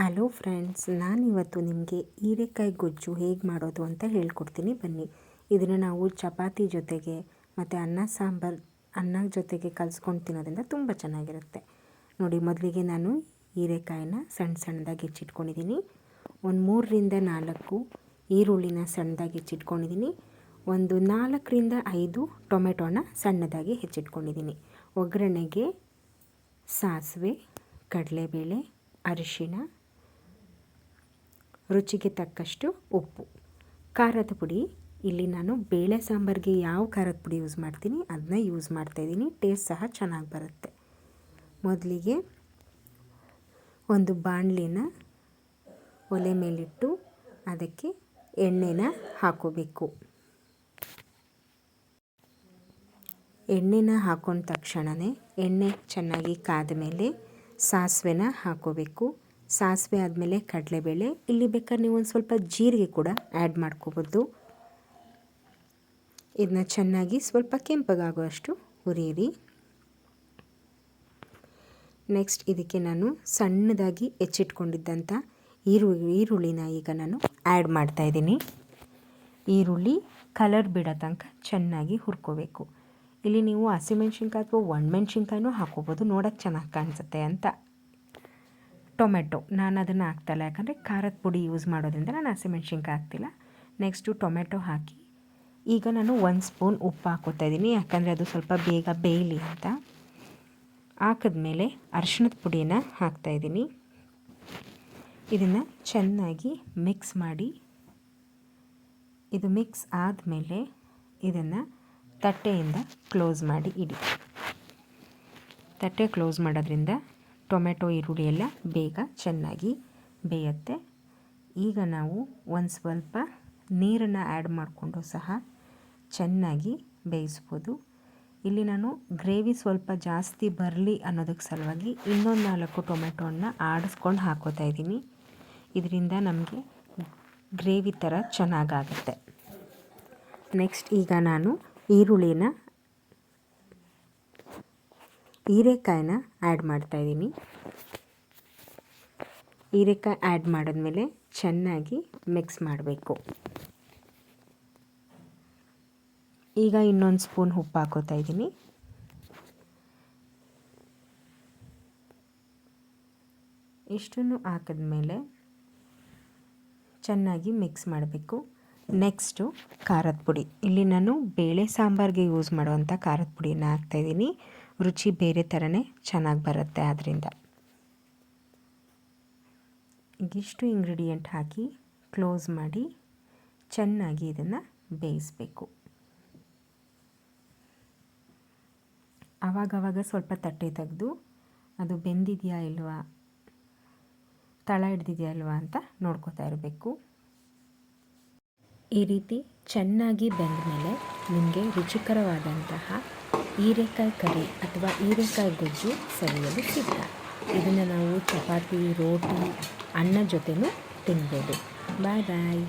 Hello friends, ನಾನಿವತ್ತು ನಿಮಗೆ ಹೀರೆಕಾಯಿ ಗೊಜ್ಜು ಹೇಗೆ ಮಾಡೋದು ಅಂತ ಹೇಳ್ಕೊಡ್ತೀನಿ. ಬನ್ನಿ, ಇದನ್ನು ನಾವು ಚಪಾತಿ ಜೊತೆಗೆ ಮತ್ತು ಅನ್ನ ಸಾಂಬಾರು, ಅನ್ನ ಜೊತೆಗೆ ಕಲಿಸ್ಕೊಂಡು ತಿನ್ನೋದ್ರಿಂದ ತುಂಬ ಚೆನ್ನಾಗಿರುತ್ತೆ. ನೋಡಿ, ಮೊದಲಿಗೆ ನಾನು ಹೀರೆಕಾಯಿನ ಸಣ್ಣ ಸಣ್ಣದಾಗಿ ಹೆಚ್ಚಿಟ್ಕೊಂಡಿದ್ದೀನಿ. ಒಂದು ಮೂರರಿಂದ ನಾಲ್ಕು ಈರುಳ್ಳಿನ ಸಣ್ಣದಾಗಿ ಹೆಚ್ಚಿಟ್ಕೊಂಡಿದ್ದೀನಿ. ಒಂದು ನಾಲ್ಕರಿಂದ ಐದು ಟೊಮೆಟೊನ ಸಣ್ಣದಾಗಿ ಹೆಚ್ಚಿಟ್ಕೊಂಡಿದ್ದೀನಿ. ಒಗ್ಗರಣೆಗೆ ಸಾಸಿವೆ, ಕಡಲೆಬೇಳೆ, ಅರಿಶಿಣ ರುಚಿಗೆ ತಕ್ಕಷ್ಟು ಉಪ್ಪು. ಖಾರದ ಪುಡಿ. ಇಲ್ಲಿ ನಾನು ಬೇಳೆ ಸಾಂಬಾರಿಗೆ ಯಾವ ಖಾರದ ಪುಡಿ ಯೂಸ್ ಮಾಡ್ತೀನಿ ಅದನ್ನ ಯೂಸ್ ಮಾಡ್ತಾಯಿದ್ದೀನಿ ಟೇಸ್ಟ್ ಸಹ ಚೆನ್ನಾಗಿ ಬರುತ್ತೆ. ಮೊದಲಿಗೆ ಒಂದು ಬಾಣಲಿನ ಒಲೆ ಮೇಲಿಟ್ಟು ಅದಕ್ಕೆ ಎಣ್ಣೆನ ಹಾಕೋಬೇಕು. ಎಣ್ಣೆನ ಹಾಕೊಂಡ ತಕ್ಷಣವೇ ಎಣ್ಣೆ ಚೆನ್ನಾಗಿ ಕಾದ ಮೇಲೆ ಸಾಸಿವೆನ ಹಾಕೋಬೇಕು. ಸಾಸಿವೆ ಆದಮೇಲೆ ಕಡಲೆಬೇಳೆ. ಇಲ್ಲಿ ಬೇಕಾದ್ರೆ ನೀವು ಒಂದು ಸ್ವಲ್ಪ ಜೀರಿಗೆ ಕೂಡ ಆ್ಯಡ್ ಮಾಡ್ಕೋಬೋದು. ಇದನ್ನ ಚೆನ್ನಾಗಿ ಸ್ವಲ್ಪ ಕೆಂಪಗಾಗುವಷ್ಟು ಹುರಿಯಿರಿ. ನೆಕ್ಸ್ಟ್ ಇದಕ್ಕೆ ನಾನು ಸಣ್ಣದಾಗಿ ಹೆಚ್ಚಿಟ್ಕೊಂಡಿದ್ದಂಥ ಈರುಳ್ಳಿ ಈರುಳ್ಳಿನ ಈಗ ನಾನು ಆ್ಯಡ್ ಮಾಡ್ತಾಯಿದ್ದೀನಿ ಈರುಳ್ಳಿ ಕಲರ್ ಬಿಡೋ ತನಕ ಚೆನ್ನಾಗಿ ಹುರ್ಕೋಬೇಕು. ಇಲ್ಲಿ ನೀವು ಹಸಿಮೆಣ್ಸಿನ್ಕಾಯಿ ಅಥವಾ ಒಣಮೆಣ್ಸಿನ್ಕಾಯಿನೂ ಹಾಕೋಬೋದು ನೋಡೋಕ್ಕೆ ಚೆನ್ನಾಗಿ ಕಾಣಿಸುತ್ತೆ ಅಂತ. ಟೊಮೆಟೊ. ನಾನು ಅದನ್ನು ಹಾಕ್ತಾಯಿಲ್ಲ ಯಾಕಂದರೆ ಖಾರದ ಪುಡಿ ಯೂಸ್ ಮಾಡೋದ್ರಿಂದ ನಾನು ಹಸಿಮೆಣ್ಸಿನ್ಕಾಯಿ ಹಾಕ್ತಿಲ್ಲ. ನೆಕ್ಸ್ಟು ಟೊಮೆಟೊ ಹಾಕಿ, ಈಗ ನಾನು ಒಂದು ಸ್ಪೂನ್ ಉಪ್ಪು ಹಾಕೋತಾ ಇದ್ದೀನಿ. ಯಾಕಂದರೆ ಅದು ಸ್ವಲ್ಪ ಬೇಗ ಬೇಯಲಿ ಅಂತ. ಹಾಕಿದ್ಮೇಲೆ ಅರಿಶಿಣದ ಪುಡಿನ ಹಾಕ್ತಾಯಿದ್ದೀನಿ ಇದನ್ನು ಚೆನ್ನಾಗಿ ಮಿಕ್ಸ್ ಮಾಡಿ, ಇದು ಮಿಕ್ಸ್ ಆದಮೇಲೆ ಇದನ್ನು ತಟ್ಟೆಯಿಂದ ಕ್ಲೋಸ್ ಮಾಡಿ ಇಡಿ. ತಟ್ಟೆ ಕ್ಲೋಸ್ ಮಾಡೋದ್ರಿಂದ ಟೊಮೆಟೊ ಈರುಳ್ಳಿ ಎಲ್ಲ ಬೇಗ ಚೆನ್ನಾಗಿ ಬೇಯುತ್ತೆ. ಈಗ ನಾವು ಒಂದು ಸ್ವಲ್ಪ ನೀರನ್ನು ಆ್ಯಡ್ ಮಾಡಿಕೊಂಡು ಸಹ ಚೆನ್ನಾಗಿ ಬೇಯಿಸ್ಬೋದು. ಇಲ್ಲಿ ನಾನು ಗ್ರೇವಿ ಸ್ವಲ್ಪ ಜಾಸ್ತಿ ಬರಲಿ ಅನ್ನೋದಕ್ಕೆ ಸಲುವಾಗಿ ಇನ್ನೊಂದು ನಾಲ್ಕು ಟೊಮೆಟೊನ ಆಡಿಸ್ಕೊಂಡು ಹಾಕೋತಾ ಇದ್ದೀನಿ. ಇದರಿಂದ ನಮಗೆ ಗ್ರೇವಿ ಥರ ಚೆನ್ನಾಗಾಗುತ್ತೆ ನೆಕ್ಸ್ಟ್ ಈಗ ನಾನು ಈರುಳ್ಳಿನ ಹೀರೆಕಾಯಿನ ಆ್ಯಡ್ ಮಾಡ್ತಾಯಿದ್ದೀನಿ ಹೀರೆಕಾಯಿ ಆ್ಯಡ್ ಮಾಡಿದ್ಮೇಲೆ ಚೆನ್ನಾಗಿ ಮಿಕ್ಸ್ ಮಾಡಬೇಕು. ಈಗ ಇನ್ನೊಂದು ಸ್ಪೂನ್ ಉಪ್ಪು ಹಾಕೋತಾ ಇದ್ದೀನಿ. ಇಷ್ಟನ್ನು ಹಾಕಿದ್ಮೇಲೆ ಚೆನ್ನಾಗಿ ಮಿಕ್ಸ್ ಮಾಡಬೇಕು. ನೆಕ್ಸ್ಟು ಖಾರದ ಪುಡಿ. ಇಲ್ಲಿ ನಾನು ಬೇಳೆ ಸಾಂಬಾರಿಗೆ ಯೂಸ್ ಮಾಡುವಂಥ ಖಾರದ ಪುಡಿನ ಹಾಕ್ತಾಯಿದ್ದೀನಿ ರುಚಿ ಬೇರೆ ಥರನೇ ಚೆನ್ನಾಗಿ ಬರುತ್ತೆ ಅದರಿಂದ ಇಷ್ಟು ಇಂಗ್ರೀಡಿಯೆಂಟ್ ಹಾಕಿ ಕ್ಲೋಸ್ ಮಾಡಿ ಚೆನ್ನಾಗಿ ಇದನ್ನು ಬೇಯಿಸಬೇಕು. ಆವಾಗವಾಗ ಸ್ವಲ್ಪ ತಟ್ಟೆ ತೆಗೆದು ಅದು ಬೆಂದಿದೆಯಾ ಇಲ್ವಾ, ತಳ ಹಿಡ್ದಿದೆಯಾ ಇಲ್ವಾ ಅಂತ ನೋಡ್ಕೋತಾ ಇರಬೇಕು. ಈ ರೀತಿ ಚೆನ್ನಾಗಿ ಬೆಂದ ಮೇಲೆ ನಿಮಗೆ ರುಚಿಕರವಾದಂತಹ ಹೀರೆಕಾಯಿ ಕರಿ ಅಥವಾ ಹೀರೆಕಾಯಿ ಗೊಜ್ಜು ಸವಿಯಲು ಸಿದ್ಧ. ಇದನ್ನು ನಾವು ಚಪಾತಿ, ರೋಟಿ, ಅನ್ನ ಜೊತೆನೂ ತಿನ್ಬೋದು. ಬಾಯ್ ಬಾಯ್